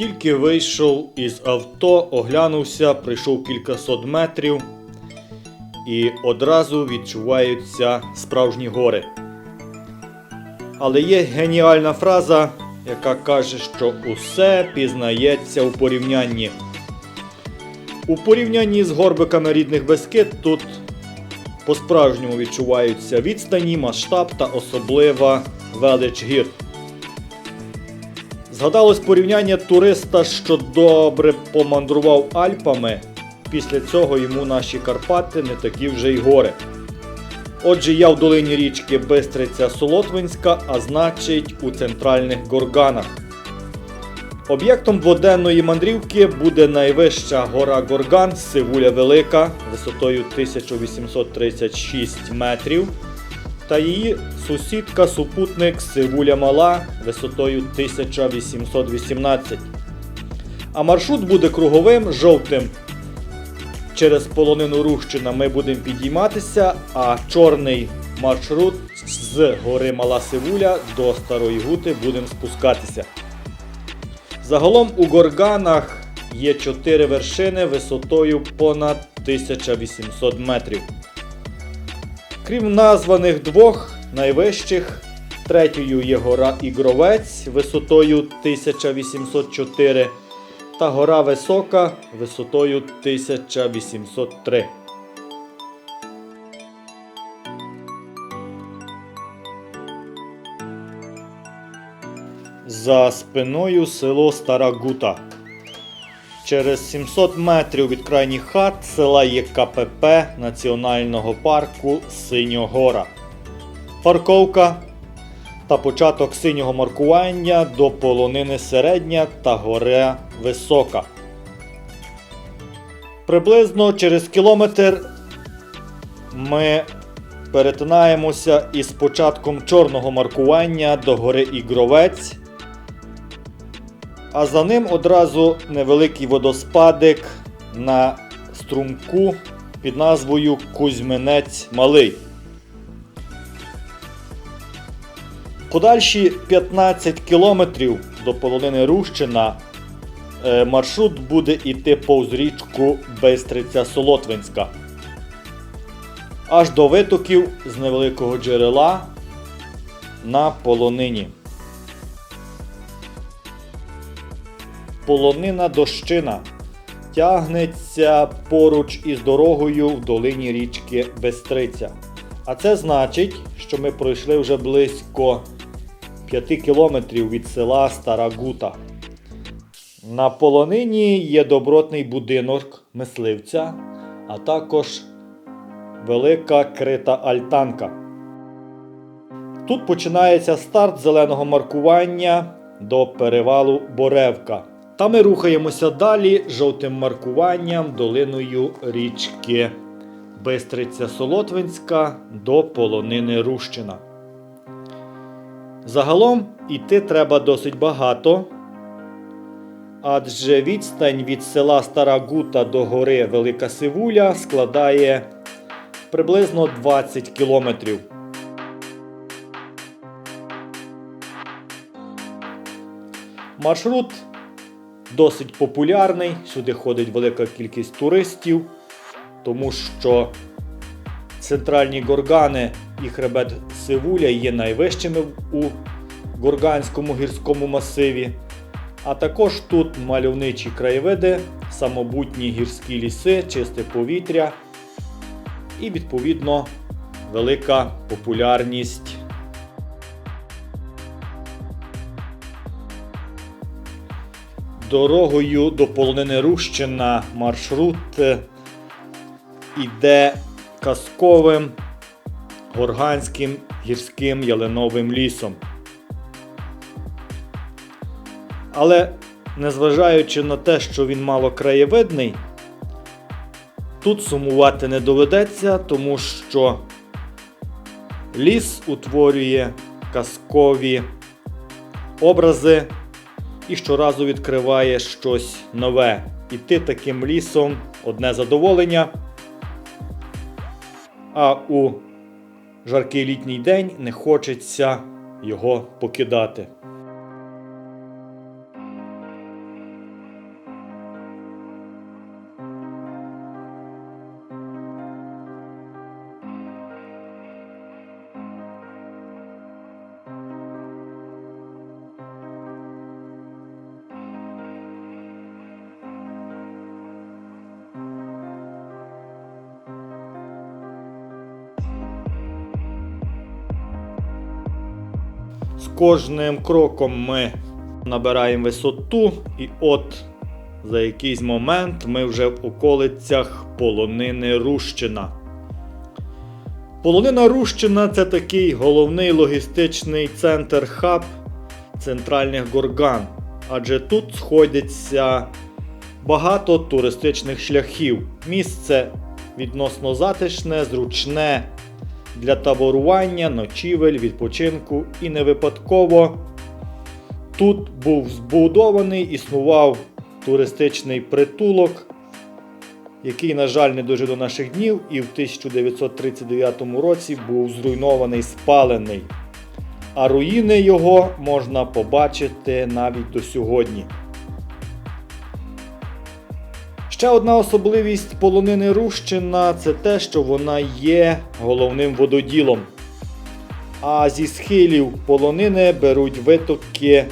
Тільки вийшов із авто, оглянувся, прийшов кількасот метрів і одразу відчуваються справжні гори. Але є геніальна фраза, яка каже, що усе пізнається у порівнянні. У порівнянні з горбиками рідних Бескид тут по-справжньому відчуваються відстані, масштаб та особлива велич гір. Згадалось порівняння туриста, що добре помандрував Альпами. Після цього йому наші Карпати не такі вже й гори. Отже, я в долині річки Бистриця Солотвинська, а значить у центральних горганах. Об'єктом дводенної мандрівки буде найвища гора Горган Сивуля Велика висотою 1836 метрів та її сусідка-супутник Сивуля Мала висотою 1818. А маршрут буде круговим жовтим. Через полонину Рущина ми будемо підійматися, а чорний маршрут з гори Мала Сивуля до Старої Гути будемо спускатися. Загалом у горганах є 4 вершини висотою понад 1800 метрів. Крім названих двох найвищих, третьою є гора Ігровець висотою 1804 та гора Висока висотою 1803. За спиною село Стара Гута. Через 700 метрів від крайніх хат села є КПП Національного парку Синьогора. Парковка та початок синього маркування до полонини середня та гора Висока. Приблизно через кілометр ми перетинаємося із початком чорного маркування до гори Ігровець. А за ним одразу невеликий водоспадик на струмку під назвою Кузьминець Малий. Подальші 15 кілометрів до полонини Рущина е, маршрут буде йти повз річку Бистриця Солотвинська. Аж до витоків з невеликого джерела на полонині. Полонина дощина тягнеться поруч із дорогою в долині річки Бестриця. А це значить, що ми пройшли вже близько 5 кілометрів від села Стара Гута. На полонині є добротний будинок мисливця, а також велика крита альтанка. Тут починається старт зеленого маркування до перевалу Боревка. Та ми рухаємося далі жовтим маркуванням долиною річки Бистриця Солотвинська до полонини Рущина. Загалом іти треба досить багато, адже відстань від села Стара Гута до гори Велика Сивуля складає приблизно 20 кілометрів. Маршрут досить популярний, сюди ходить велика кількість туристів, тому що центральні горгани і хребет Сивуля є найвищими у горганському гірському масиві. А також тут мальовничі краєвиди, самобутні гірські ліси, чисте повітря і, відповідно, велика популярність Дорогою до полонини Рущина маршрут е, іде казковим горганським гірським ялиновим лісом. Але незважаючи на те, що він мало краєвидний, тут сумувати не доведеться, тому що ліс утворює казкові образи і щоразу відкриває щось нове. Іти таким лісом одне задоволення. А у жаркий літній день не хочеться його покидати. Кожним кроком ми набираємо висоту, і от за якийсь момент ми вже в околицях полонини Рущина. Полонина Рущина це такий головний логістичний центр хаб центральних горган, адже тут сходяться багато туристичних шляхів. Місце відносно затишне, зручне для таборування, ночівель, відпочинку і не випадково тут був збудований, існував туристичний притулок, який, на жаль, не дожив до наших днів і в 1939 році був зруйнований, спалений. А руїни його можна побачити навіть до сьогодні. Ще одна особливість полонини Рущина це те, що вона є головним вододілом. А зі схилів полонини беруть витоки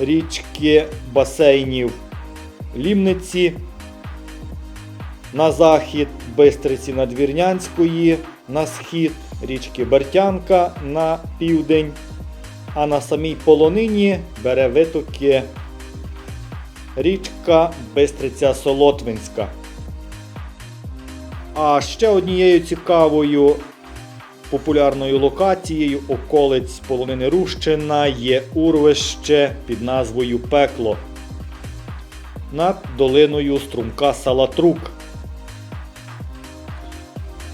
річки басейнів Лімниці на захід, Бистриці Надвірнянської, на схід річки Бертянка на південь, а на самій полонині бере витоки річка Бистриця Солотвинська. А ще однією цікавою популярною локацією околиць полонини Рущина є урвище під назвою Пекло над долиною струмка Салатрук.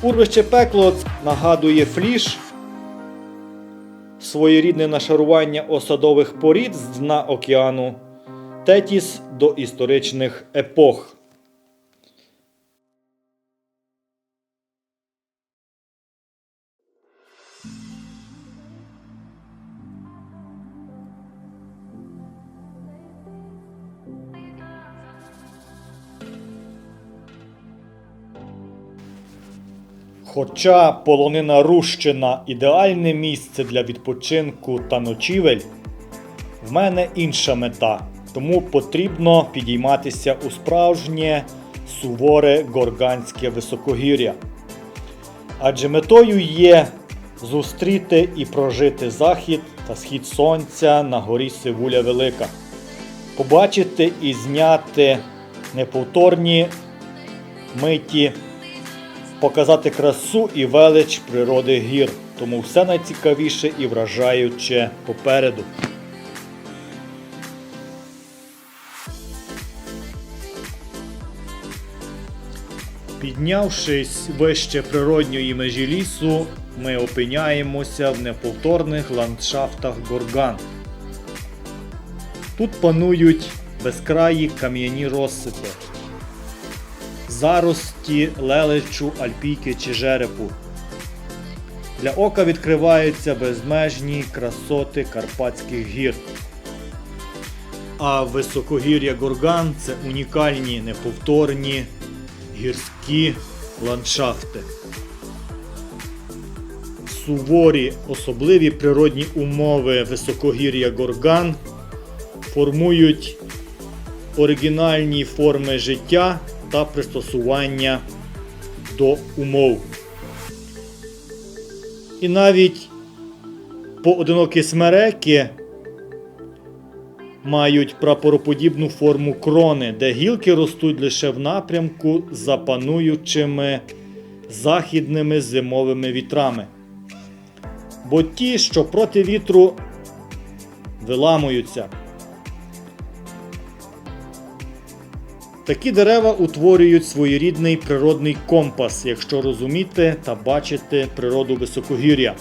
Урвище пекло нагадує фліш, своєрідне нашарування осадових порід з дна океану Тетіс до історичних епох. Хоча полонина Рущина ідеальне місце для відпочинку та ночівель, в мене інша мета, тому потрібно підійматися у справжнє суворе горганське високогір'я. Адже метою є зустріти і прожити захід та схід сонця на горі Сивуля Велика, побачити і зняти неповторні миті показати красу і велич природи гір, тому все найцікавіше і вражаюче попереду. Піднявшись вище природньої межі лісу, ми опиняємося в неповторних ландшафтах горган. Тут панують безкраї кам'яні розсипи зарості лелечу, альпійки чи жерепу. Для ока відкриваються безмежні красоти Карпатських гір. А високогір'я Горган це унікальні неповторні гірські ландшафти. Суворі особливі природні умови високогір'я Горган формують оригінальні форми життя та пристосування до умов. І навіть поодинокі смереки мають прапороподібну форму крони, де гілки ростуть лише в напрямку за пануючими західними зимовими вітрами. Бо ті, що проти вітру виламуються. Такі дерева утворюють своєрідний природний компас, якщо розуміти та бачити природу високогір'я.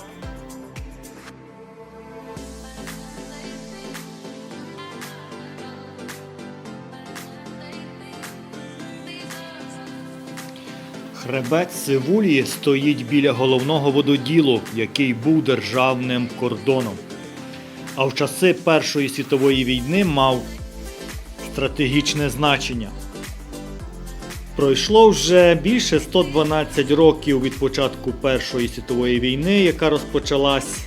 Хребет Сивулі стоїть біля головного вододілу, який був державним кордоном. А в часи Першої світової війни мав стратегічне значення. Пройшло вже більше 112 років від початку Першої світової війни, яка розпочалась,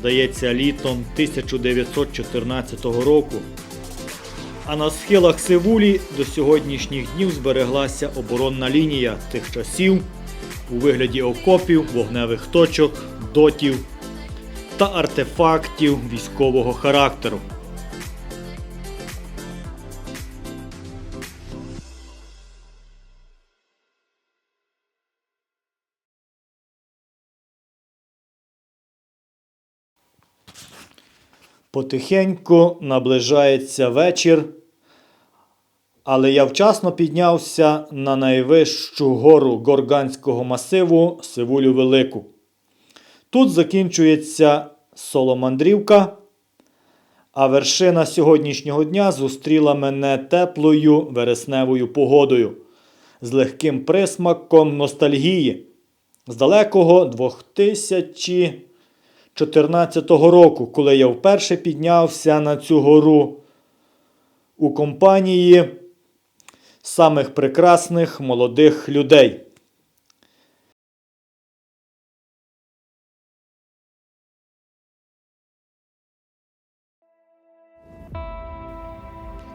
здається, літом 1914 року. А на схилах Сивулі до сьогоднішніх днів збереглася оборонна лінія тих часів у вигляді окопів, вогневих точок, дотів та артефактів військового характеру. Потихеньку наближається вечір, але я вчасно піднявся на найвищу гору горганського масиву Сивулю Велику. Тут закінчується соломандрівка, а вершина сьогоднішнього дня зустріла мене теплою вересневою погодою з легким присмаком ностальгії з далекого 2014 року, коли я вперше піднявся на цю гору у компанії самих прекрасних молодих людей.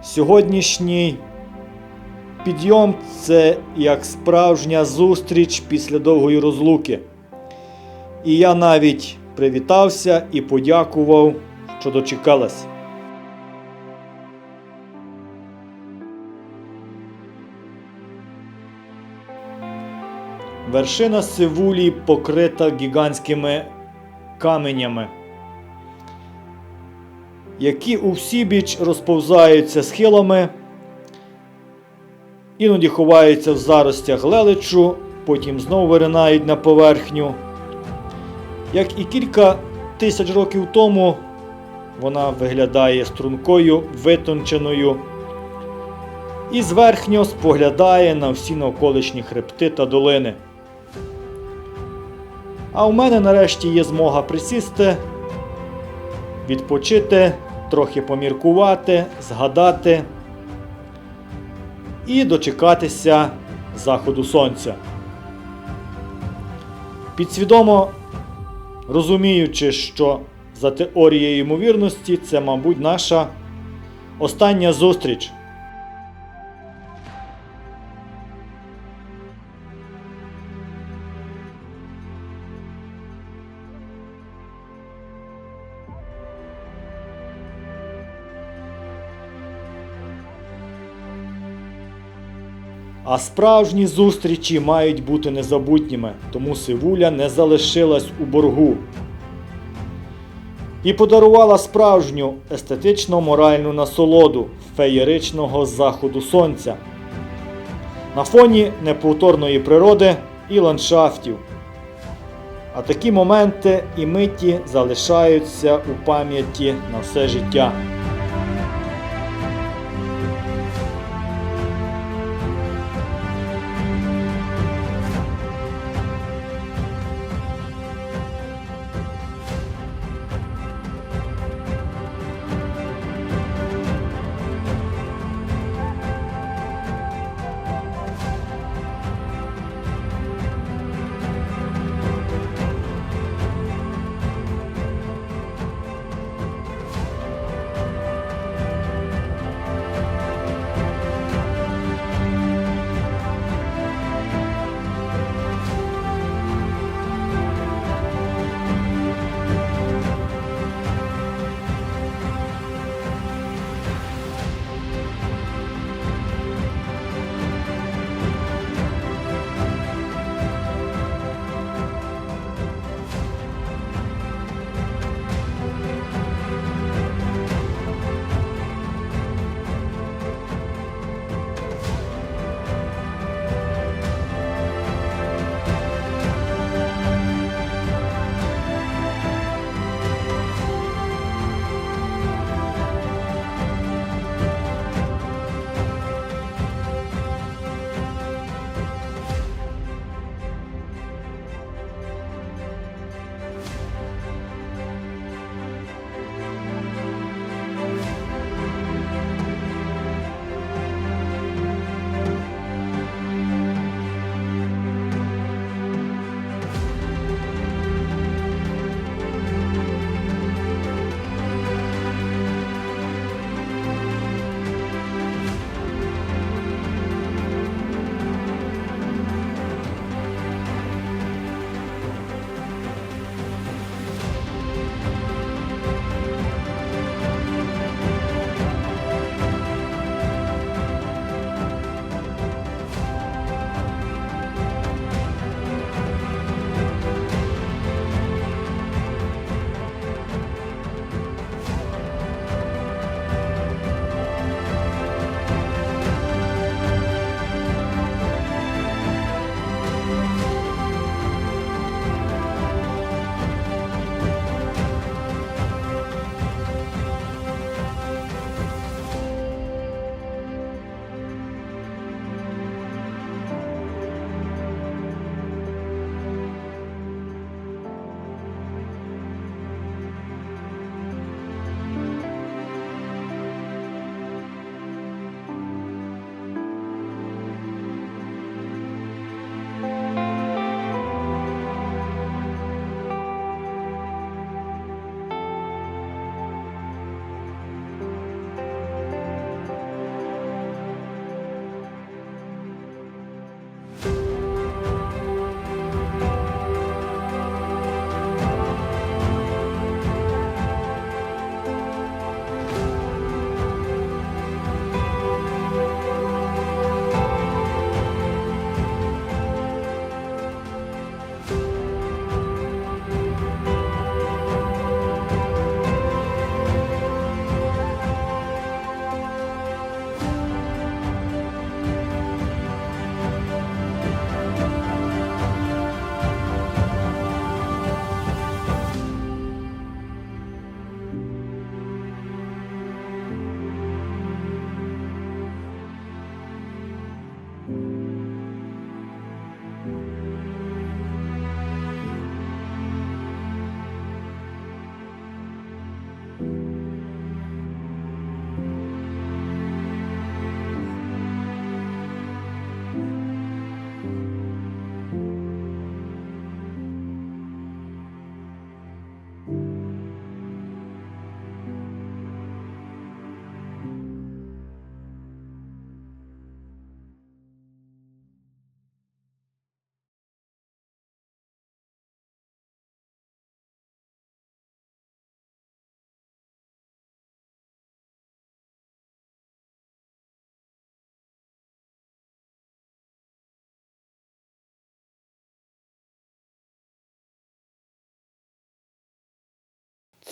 Сьогоднішній підйом це як справжня зустріч після довгої розлуки. І я навіть привітався і подякував, що дочекалась. Вершина Сивулі покрита гігантськими каменями, які у всібіч розповзаються схилами, іноді ховаються в заростях лелечу, потім знову виринають на поверхню. Як і кілька тисяч років тому, вона виглядає стрункою, витонченою і зверхньо споглядає на всі навколишні хребти та долини. А у мене нарешті є змога присісти, відпочити, трохи поміркувати, згадати і дочекатися заходу сонця. Підсвідомо розуміючи, що за теорією ймовірності це, мабуть, наша остання зустріч. А справжні зустрічі мають бути незабутніми, тому Сивуля не залишилась у боргу і подарувала справжню естетично-моральну насолоду феєричного заходу сонця на фоні неповторної природи і ландшафтів. А такі моменти і миті залишаються у пам'яті на все життя.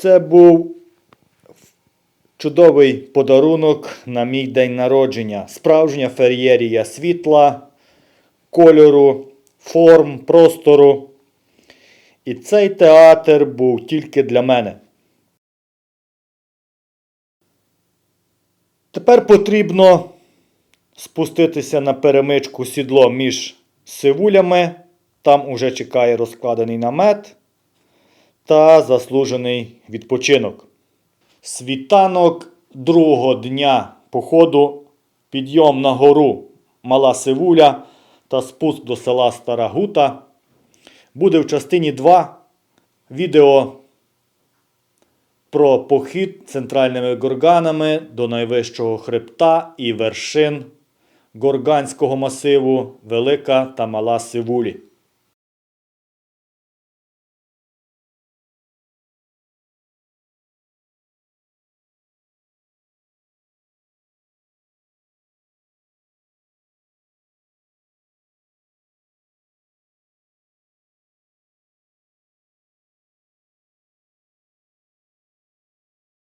Це був чудовий подарунок на мій день народження. Справжня феєрія світла, кольору, форм, простору. І цей театр був тільки для мене. Тепер потрібно спуститися на перемичку сідло між сивулями. Там уже чекає розкладений намет та заслужений відпочинок. Світанок другого дня походу, підйом на гору Мала Сивуля та спуск до села Стара Гута буде в частині 2 відео про похід центральними горганами до найвищого хребта і вершин горганського масиву Велика та Мала Сивулі.